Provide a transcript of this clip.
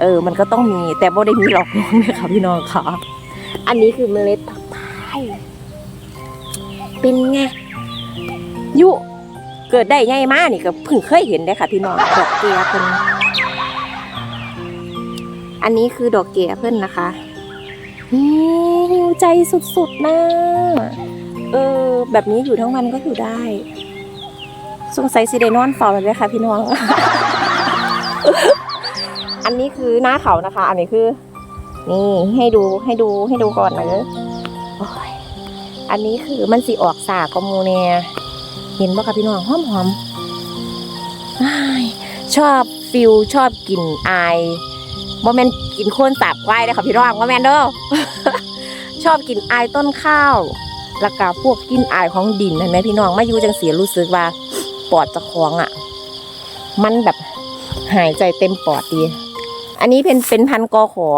เออ มันก็ต้องมีแต่บ่ได้มีหลอกลวงเลยค่ะพี่น้องค่ะ อันนี้คือเมล็ดผักพายเป็นไงยุเกิดได้ไงมานี่ก็เพิ่งเคยเห็นได้ค่ะพี่น้องดอกเกียเพิ่นอันนี้คือดอกเกียเพิ่นนะคะนี่หิวใจสุดๆนะเออ แบบนี้อยู่ทั้งวันก็อยู่ได้ สงสัยสิได้นอนเฝ้าเลยค่ะพี่น้อง อันนี้คือหน้าเขานะคะ อันนี้คือ นี่ให้ดูให้ดูให้ดูก่อนนะโอ้ยอันนี้คือมันสีออกสากอมูเนี่ยเห็นบ่คะพี่น้องหอมหอมชอบฟิลชอบกลิ่นอายบ่แมนกลิ่นโคนสาบควายเลยค่ะพี่น้องบ่แมนเด้อชอบกลิ่นอายต้นข้าวแล้วก็พวกกลิ่นอายของดินเห็นไหมพี่น้องมาอยู่จังเสียรู้สึกว่าปอดจะคลองอะ มันแบบหายใจเต็มปอดดี อันนี้เป็นเป็นพันกอขอ